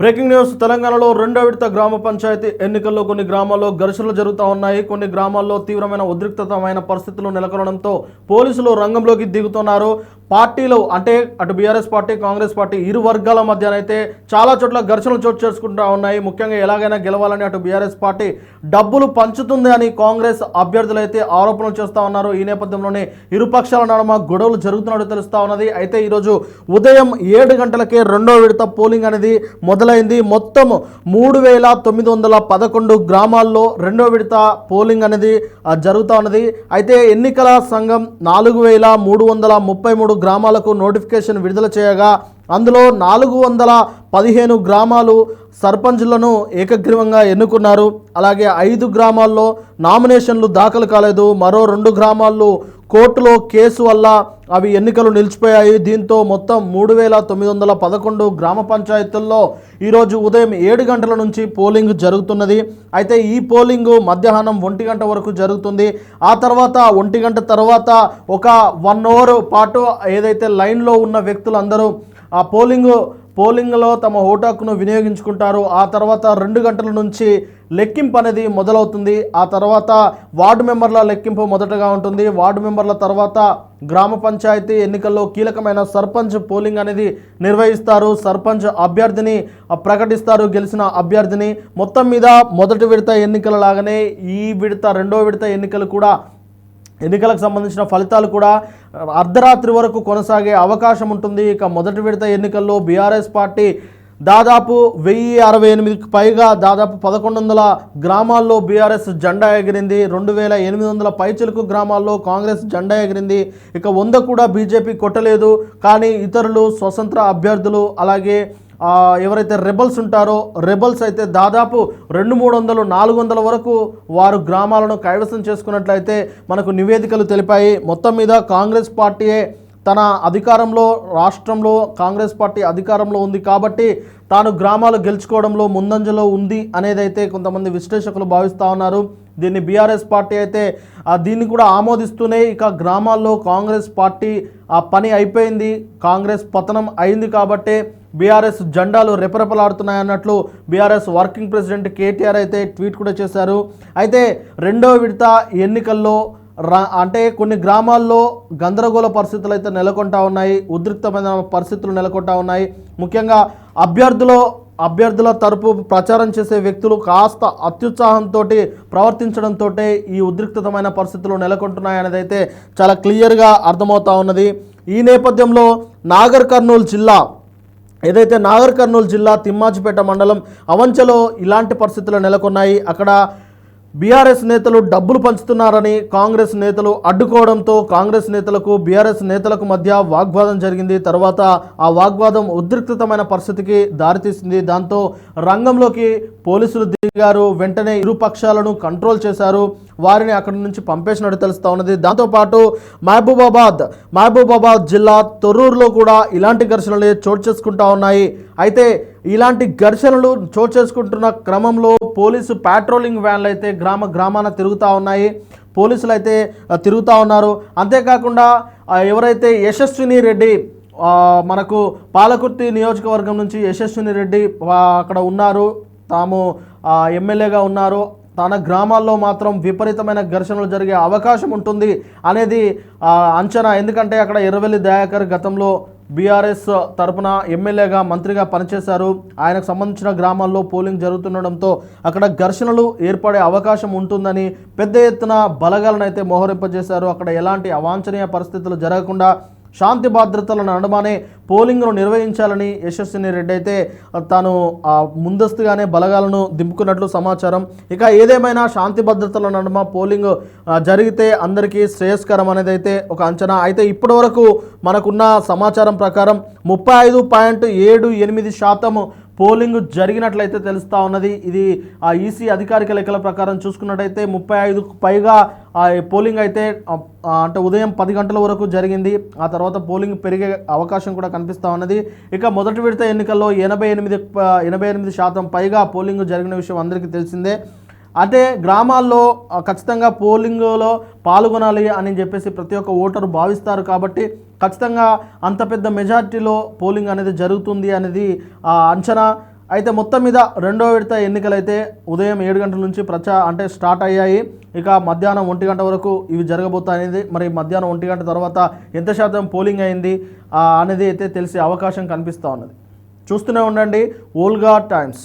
Breaking news. తెలంగాణలో రెండో విడత గ్రామ పంచాయతీ ఎన్నికల్లో కొన్ని గ్రామాల్లో ఘర్షణలు జరుగుతూ ఉన్నాయి. కొన్ని గ్రామాల్లో తీవ్రమైన ఉద్రిక్తమైన పరిస్థితులు నెలకొనడంతో పోలీసులు రంగంలోకి దిగుతున్నారు. పార్టీలో అంటే అటు బీఆర్ఎస్ పార్టీ కాంగ్రెస్ పార్టీ ఇరు వర్గాల మధ్యనైతే చాలా చోట్ల ఘర్షణలు చోటు చేసుకుంటూ ఉన్నాయి. ముఖ్యంగా ఎలాగైనా గెలవాలని అటు బీఆర్ఎస్ పార్టీ డబ్బులు పంచుతుంది అని కాంగ్రెస్ అభ్యర్థులు అయితే ఆరోపణలు చేస్తూ ఉన్నారు. ఈ నేపథ్యంలోనే ఇరుపక్షాల నడుమ గొడవలు జరుగుతున్నట్టు తెలుస్తూ ఉన్నది. అయితే ఈరోజు ఉదయం ఏడు గంటలకే రెండో విడత పోలింగ్ అనేది మొదలైంది. మొత్తం మూడు వేల తొమ్మిది వందల పదకొండు గ్రామాల్లో రెండో విడత పోలింగ్ అనేది జరుగుతూ ఉన్నది. అయితే ఎన్నికల సంఘం నాలుగు వేల మూడు వందల ముప్పై మూడు గ్రామాలకు నోటిఫికేషన్ విడుదల చేయగా అందులో నాలుగు వందల పదిహేను గ్రామాలు సర్పంచులను ఏకగ్రీవంగా ఎన్నుకున్నారు. అలాగే ఐదు గ్రామాల్లో నామినేషన్లు దాఖలు కాలేదు. మరో రెండు గ్రామాల్లో కోర్టులో కేసు వల్ల అవి ఎన్నికలు నిలిచిపోయాయి. దీంతో మొత్తం మూడు వేల తొమ్మిది వందల పదకొండు గ్రామ పంచాయతీల్లో ఈరోజు ఉదయం ఏడు గంటల నుంచి పోలింగ్ జరుగుతున్నది. అయితే ఈ పోలింగ్ మధ్యాహ్నం ఒంటి గంట వరకు జరుగుతుంది. ఆ తర్వాత ఒంటి గంట తర్వాత ఒక వన్ అవర్ పాటు ఏదైతే లైన్లో ఉన్న వ్యక్తులందరూ ఆ పోలింగ్ పోలింగ్లో తమ ఓటు హక్కును వినియోగించుకుంటారు. ఆ తర్వాత రెండు గంటల నుంచి లెక్కింపు అనేది మొదలవుతుంది. ఆ తర్వాత వార్డు మెంబర్ల లెక్కింపు మొదటగా ఉంటుంది. వార్డు మెంబర్ల తర్వాత గ్రామ పంచాయతీ ఎన్నికల్లో కీలకమైన సర్పంచ్ పోలింగ్ అనేది నిర్వహిస్తారు. సర్పంచ్ అభ్యర్థిని ప్రకటిస్తారు. గెలిచిన అభ్యర్థిని మొత్తం మీద మొదటి విడత ఎన్నికల లాగానే ఈ విడత రెండో విడత ఎన్నికలు కూడా ఎన్నికలకు సంబంధించిన ఫలితాలు కూడా అర్ధరాత్రి వరకు కొనసాగే అవకాశం ఉంటుంది. ఇక మొదటి విడత ఎన్నికల్లో బీఆర్ఎస్ పార్టీ దాదాపు వెయ్యి అరవై ఎనిమిదికి పైగా దాదాపు పదకొండు వందల గ్రామాల్లో బీఆర్ఎస్ జెండా ఎగిరింది. రెండు వేల ఎనిమిది వందల పైచిలుకు గ్రామాల్లో కాంగ్రెస్ జెండా ఎగిరింది. ఇక వంద కూడా బీజేపీ కొట్టలేదు. కానీ ఇతరులు స్వతంత్ర అభ్యర్థులు అలాగే ఎవరైతే రెబల్స్ ఉంటారో రెబల్స్ అయితే దాదాపు రెండు మూడు వందలు నాలుగు వందల వరకు వారు గ్రామాలను కైవసం చేసుకున్నట్లయితే మనకు నివేదికలు తెలిపాయి. మొత్తం మీద కాంగ్రెస్ పార్టీయే తన అధికారంలో రాష్ట్రంలో కాంగ్రెస్ పార్టీ అధికారంలో ఉంది కాబట్టి తాను గ్రామాలు గెలుచుకోవడంలో ముందంజలో ఉంది అనేది అయితే కొంతమంది విశ్లేషకులు భావిస్తూ ఉన్నారు. దీన్ని బీఆర్ఎస్ పార్టీ అయితే దీన్ని కూడా ఆమోదిస్తూనే ఇక గ్రామాల్లో కాంగ్రెస్ పార్టీ ఆ పని అయిపోయింది. కాంగ్రెస్ పతనం అయింది కాబట్టి బీఆర్ఎస్ జెండాలు రెపరెపలాడుతున్నాయన్నట్లు బీఆర్ఎస్ వర్కింగ్ ప్రెసిడెంట్ కేటీఆర్ అయితే ట్వీట్ కూడా చేశారు. అయితే రెండో విడత ఎన్నికల్లో రా అంటే కొన్ని గ్రామాల్లో గందరగోళ పరిస్థితులు అయితే నెలకొంటా ఉన్నాయి. ఉద్రిక్తమైన పరిస్థితులు నెలకొంటా ఉన్నాయి. ముఖ్యంగా అభ్యర్థులు అభ్యర్థుల తరపు ప్రచారం చేసే వ్యక్తులు కాస్త అత్యుత్సాహంతో ప్రవర్తించడంతో ఈ ఉద్రిక్తమైన పరిస్థితులు నెలకొంటున్నాయనేది అయితే చాలా క్లియర్గా అర్థమవుతా ఉన్నది. ఈ నేపథ్యంలో నాగర్ కర్నూలు జిల్లా ఏదైతే నాగర్ కర్నూలు జిల్లా తిమ్మాజిపేట మండలం అవంచలో ఇలాంటి పరిస్థితులు నెలకొన్నాయి అక్కడ బీఆర్ఎస్ నేతలు డబ్బులు పంచుతున్నారని కాంగ్రెస్ నేతలు అడ్డుకోవడంతో కాంగ్రెస్ నేతలకు బీఆర్ఎస్ నేతలకు మధ్య వాగ్వాదం జరిగింది. తర్వాత ఆ వాగ్వాదం ఉద్రిక్తమైన పరిస్థితికి దారితీసింది. దాంతో రంగంలోకి పోలీసులు దిగారు. వెంటనే ఇరు పక్షాలను కంట్రోల్ చేశారు. వారిని అక్కడి నుంచి పంపేసినట్టు తెలుస్తూ ఉన్నది. దాంతోపాటు మహబూబాబాద్ మహబూబాబాద్ జిల్లా తొర్రూరులో కూడా ఇలాంటి ఘర్షణలు చోటు చేసుకుంటా ఉన్నాయి. అయితే ఇలాంటి ఘర్షణలు చోటు చేసుకుంటున్న క్రమంలో పోలీసు పాట్రోలింగ్ వ్యాన్లు అయితే గ్రామ గ్రామాన తిరుగుతూ ఉన్నాయి. పోలీసులు అయితే తిరుగుతూ ఉన్నారు. అంతేకాకుండా ఎవరైతే యశస్విని రెడ్డి మనకు పాలకుర్తి నియోజకవర్గం నుంచి యశస్విని రెడ్డి అక్కడ ఉన్నారు. తాము ఎమ్మెల్యేగా ఉన్నారు. తన గ్రామాల్లో మాత్రం విపరీతమైన ఘర్షణలు జరిగే అవకాశం ఉంటుంది అనేది అంచనా. ఎందుకంటే అక్కడ ఎర్రవెల్లి దయాకర్ గతంలో బీఆర్ఎస్ తరపున ఎమ్మెల్యేగా మంత్రిగా పనిచేశారు. ఆయనకు సంబంధించిన గ్రామాల్లో పోలింగ్ జరుగుతుండడంతో అక్కడ ఘర్షణలు ఏర్పడే అవకాశం ఉంటుందని పెద్ద ఎత్తున బలగాలను అయితే మోహరింపజేశారు. అక్కడ ఎలాంటి అవాంఛనీయ పరిస్థితులు జరగకుండా శాంతి భద్రతలను అనుమానే పోలింగ్ను నిర్వహించాలని యశస్విని రెడ్డి అయితే తాను ముందస్తుగానే బలగాలను దింపుకున్నట్లు సమాచారం. ఇక ఏదేమైనా శాంతి భద్రతల నడుమ పోలింగ్ జరిగితే అందరికీ శ్రేయస్కరం అనేది అయితే ఒక అంచనా. అయితే ఇప్పటి వరకు మనకున్న సమాచారం ప్రకారం ముప్పై ఐదు పాయింట్ ఏడు ఎనిమిది శాతం పోలింగ్ జరిగినట్లయితే తెలుస్తూ ఉన్నది. ఇది ఆ ఈసీ అధికారిక లెక్కల ప్రకారం చూసుకున్నట్టయితే ముప్పై ఐదుకు పైగా ఆ పోలింగ్ అయితే అంటే ఉదయం పది గంటల వరకు జరిగింది. ఆ తర్వాత పోలింగ్ పెరిగే అవకాశం కూడా కనిపిస్తూ ఉన్నది. ఇక మొదటి విడత ఎన్నికల్లో ఎనభై ఎనిమిది ఎనభై ఎనిమిది శాతం పైగా పోలింగ్ జరిగిన విషయం అందరికీ తెలిసిందే. అదే గ్రామాల్లో ఖచ్చితంగా పోలింగ్లో పాల్గొనాలి అని చెప్పేసి ప్రతి ఒక్క ఓటరు భావిస్తారు కాబట్టి ఖచ్చితంగా అంత పెద్ద మెజార్టీలో పోలింగ్ అనేది జరుగుతుంది అనేది ఆ, అంచనా. అయితే మొత్తం మీద రెండో విడత ఎన్నికలైతే ఉదయం ఏడు గంటల నుంచి ప్రచా అంటే స్టార్ట్ అయ్యాయి. ఇక మధ్యాహ్నం ఒంటి గంట వరకు ఇవి జరగబోతాయనేది మరి మధ్యాహ్నం ఒంటి గంట తర్వాత ఎంత శాతం పోలింగ్ అయింది అనేది అయితే తెలిసే అవకాశం కనిపిస్తూ ఉన్నది. చూస్తూనే ఉండండి ఓల్గా టైమ్స్.